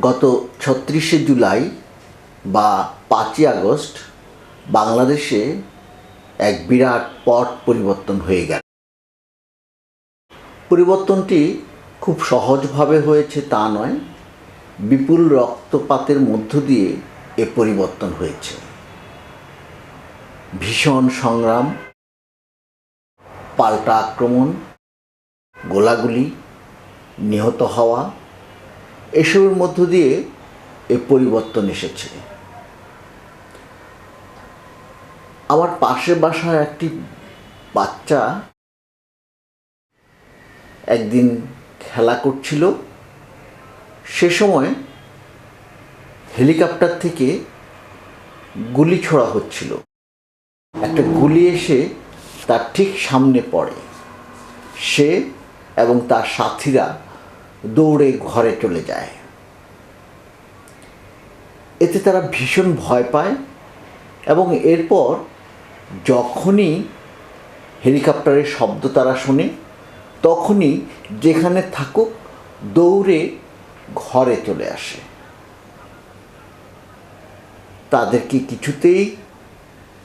গত ছত্রিশে জুলাই বা পাঁচই আগস্ট বাংলাদেশে এক বিরাট পট পরিবর্তন হয়ে গেল। পরিবর্তনটি খুব সহজভাবে হয়েছে তা নয়, বিপুল রক্তপাতের মধ্য দিয়ে এ পরিবর্তন হয়েছে। ভীষণ সংগ্রাম, পাল্টা আক্রমণ, গোলাগুলি, নিহত হওয়া এসবের মধ্য দিয়ে এ পরিবর্তন এসেছে। আমার পাশে বাসার একটি বাচ্চা একদিন খেলা করছিল। সে সময় হেলিকপ্টার থেকে গুলি ছোড়া হচ্ছিল। একটা গুলি এসে তার ঠিক সামনে পড়ে। সে এবং তার সাথীরা দৌড়ে ঘরে চলে যায়। এতে তারা ভীষণ ভয় পায় এবং এরপর যখনই হেলিকপ্টারের শব্দ তারা শোনে, তখনই যেখানে থাকুক দৌড়ে ঘরে চলে আসে। তাদেরকে কিছুতেই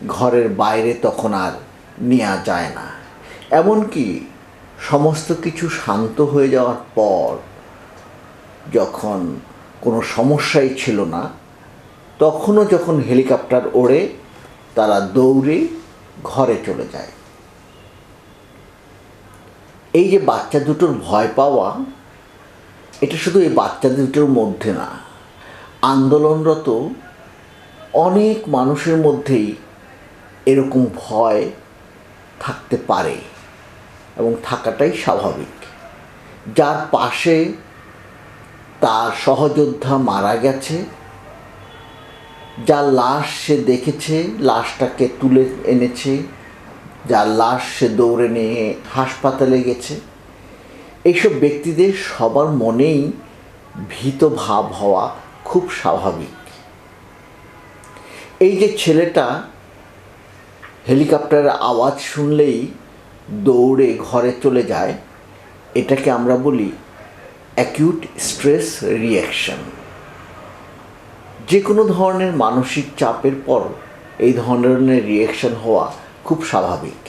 ঘরের বাইরে তখন আর নেওয়া যায় না। এমনকি সমস্ত কিছু শান্ত হয়ে যাওয়ার পর যখন কোনো সমস্যাই ছিল না, তখনও যখন হেলিকপ্টার ওড়ে, তারা দৌড়ে ঘরে চলে যায়। এই যে বাচ্চা দুটোর ভয় পাওয়া, এটা শুধু এই বাচ্চা দুটোর মধ্যে না, আন্দোলনরত অনেক মানুষের মধ্যেই এরকম ভয় থাকতে পারে। এবং থাকাটাই স্বাভাবিক। যার পাশে তার সহযোদ্ধা মারা গেছে। যার লাশ সে দেখেছে, লাশটাকে তুলে এনেছে। যার লাশ সে দৌড়ে নিয়ে হাসপাতালে গেছে। এইসব ব্যক্তিদের সবার মনেই ভীত ভাব হওয়া খুব স্বাভাবিক। এই যে ছেলেটা, হেলিকপ্টারের আওয়াজ শুনলেই দৌড়ে ঘরে চলে যায়, এটাকে আমরা বলি অ্যাকিউট স্ট্রেস রিয়াকশন যে কোনো ধরনের মানসিক চাপের পর এই ধরনের রিয়াকশন হওয়া খুব স্বাভাবিক।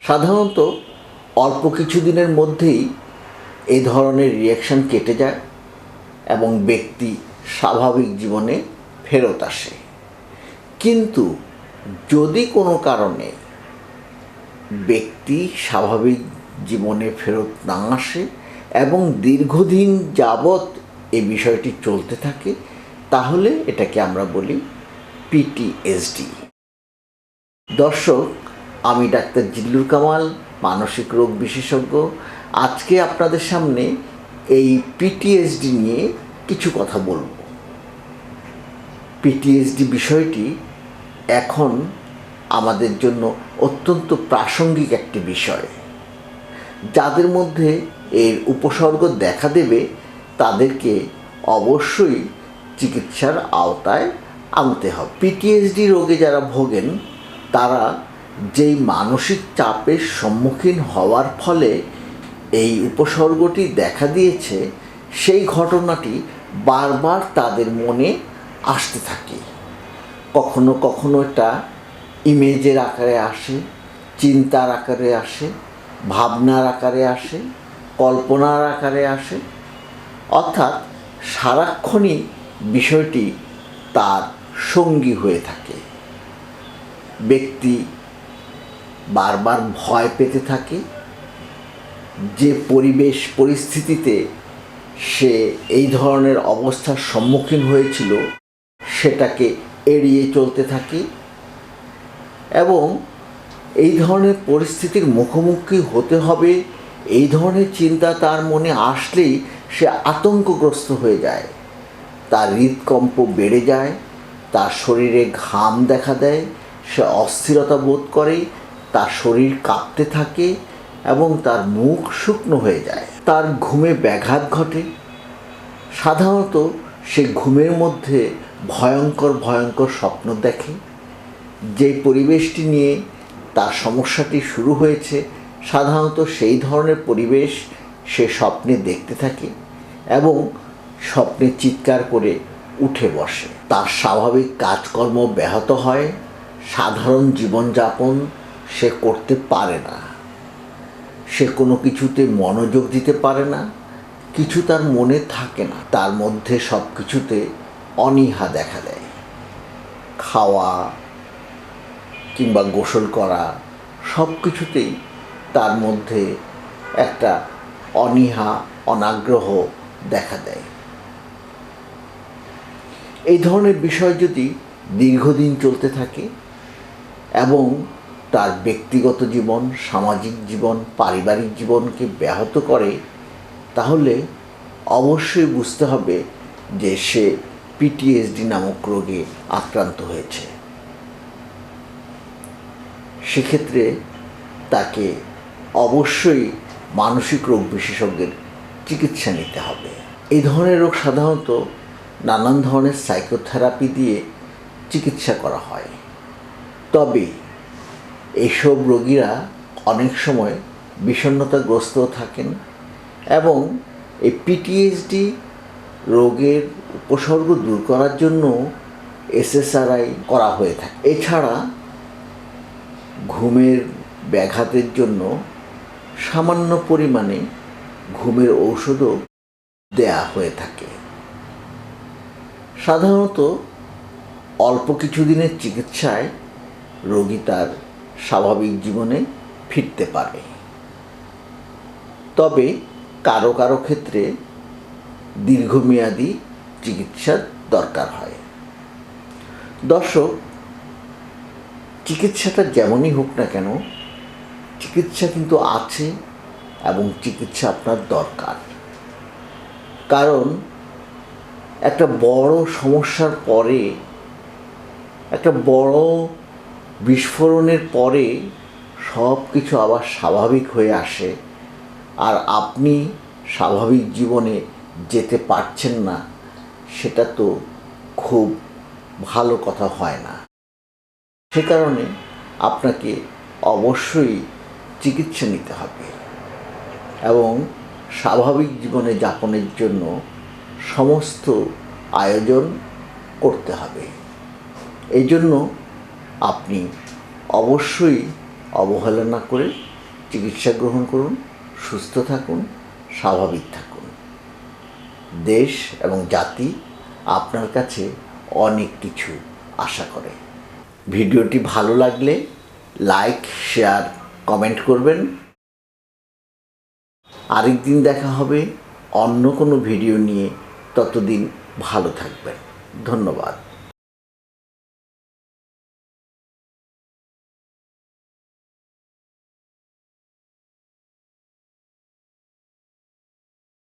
সাধারণত অল্প কিছু দিনের মধ্যেই এই ধরনের রিয়াকশন কেটে যায় এবং ব্যক্তি স্বাভাবিক জীবনে ফেরত আসে। কিন্তু যদি কোনো কারণে ব্যক্তি স্বাভাবিক জীবনে ফেরত না আসে এবং দীর্ঘদিন যাবৎ এই বিষয়টি চলতে থাকে, তাহলে এটাকে আমরা বলি পিটিএসডি দর্শক, আমি ডাক্তার জিল্লুর কামাল, মানসিক রোগ বিশেষজ্ঞ। আজকে আপনাদের সামনে এই পিটিএসডি নিয়ে কিছু কথা বলব। পিটিএসডি বিষয়টি এখন আমাদের জন্য অত্যন্ত প্রাসঙ্গিক একটি বিষয়। যাদের মধ্যে এর উপসর্গ দেখা দেবে, তাদেরকে অবশ্যই চিকিৎসার আওতায় আনতে হবে। পিটিএসডি রোগে যারা ভোগেন, তারা যেই মানসিক চাপের সম্মুখীন হওয়ার ফলে এই উপসর্গটি দেখা দিয়েছে, সেই ঘটনাটি বারবার তাদের মনে আসতে থাকে। কখনো কখনো এটা ইমেজের আকারে আসে, চিন্তার আকারে আসে, ভাবনার আকারে আসে, কল্পনার আকারে আসে। অর্থাৎ সারাক্ষণই বিষয়টি তার সঙ্গী হয়ে থাকে। ব্যক্তি বারবার ভয় পেতে থাকে। যে পরিবেশ, পরিস্থিতিতে সে এই ধরনের অবস্থার সম্মুখীন হয়েছিল, সেটাকে এড়িয়ে চলতে থাকে এবং এই ধরনের পরিস্থিতির মুখোমুখি হতে হবে, এই ধরনের চিন্তা তার মনে আসলেই সে আতঙ্কগ্রস্ত হয়ে যায়। তার হৃদকম্প বেড়ে যায়, তার শরীরে ঘাম দেখা দেয়, সে অস্থিরতা বোধ করে, তার শরীর কাঁপতে থাকে এবং তার মুখ শুকনো হয়ে যায়। তার ঘুমে ব্যাঘাত ঘটে। সাধারণত সে ঘুমের মধ্যে ভয়ঙ্কর ভয়ঙ্কর স্বপ্ন দেখে। যে পরিবেশটি নিয়ে তার সমস্যাটি শুরু হয়েছে, সাধারণত সেই ধরনের পরিবেশ সে স্বপ্নে দেখতে থাকে এবং স্বপ্নে চিৎকার করে উঠে বসে। তার স্বাভাবিক কাজকর্ম ব্যাহত হয়, সাধারণ জীবনযাপন সে করতে পারে না। সে কোনো কিছুতে মনোযোগ দিতে পারে না, কিছু তার মনে থাকে না। তার মধ্যে সব কিছুতে অনীহা দেখা দেয়। খাওয়া কিংবা গোসল করা সব কিছুতেই তার মধ্যে একটা অনীহা, অনাগ্রহ দেখা দেয়। এই ধরনের বিষয় যদি দীর্ঘদিন চলতে থাকে এবং তার ব্যক্তিগত জীবন, সামাজিক জীবন, পারিবারিক জীবনকে ব্যাহত করে, তাহলে অবশ্যই বুঝতে হবে যে সে পিটিএসডি নামক রোগে আক্রান্ত হয়েছে। সেক্ষেত্রে তাকে অবশ্যই মানসিক রোগ বিশেষজ্ঞের চিকিৎসা নিতে হবে। এই ধরনের রোগ সাধারণত নানান ধরনের সাইকোথেরাপি দিয়ে চিকিৎসা করা হয়। তবে এইসব রোগীরা অনেক সময় বিষণ্ণতাগ্রস্তও থাকেন এবং এই পিটিএসডি রোগের উপসর্গ দূর করার জন্য এসএসআরআই করা হয়ে থাকে। এছাড়া ঘুমের ব্যাঘাতের জন্য সামান্য পরিমাণে ঘুমের ঔষধও দেয়া হয়ে থাকে। সাধারণত অল্প কিছুদিনের চিকিৎসায় রোগী তার স্বাভাবিক জীবনে ফিরতে পারে। তবে কারও কারও ক্ষেত্রে দীর্ঘমেয়াদী চিকিৎসার দরকার হয়। দর্শক, চিকিৎসাটা যেমনই হোক না কেন, চিকিৎসা কিন্তু আছে এবং চিকিৎসা আপনার দরকার। কারণ একটা বড় সমস্যার পরে, একটা বড় বিস্ফোরণের পরে সব কিছু আবার স্বাভাবিক হয়ে আসে। আর আপনি স্বাভাবিক জীবনে যেতে পারছেন না, সেটা তো খুব ভালো কথা হয় না। সে কারণে আপনাকে অবশ্যই চিকিৎসা নিতে হবে এবং স্বাভাবিক জীবনে যাপনের জন্য সমস্ত আয়োজন করতে হবে। এই জন্য আপনি অবশ্যই অবহেলা না করে চিকিৎসা গ্রহণ করুন, সুস্থ থাকুন, স্বাভাবিক থাকুন। দেশ এবং জাতি আপনার কাছে অনেক কিছু আশা করে। ভিডিওটি ভালো লাগলে লাইক, শেয়ার, কমেন্ট করবেন। আরেকদিন দেখা হবে অন্য কোনো ভিডিও নিয়ে। ততদিন ভালো থাকবেন। ধন্যবাদ।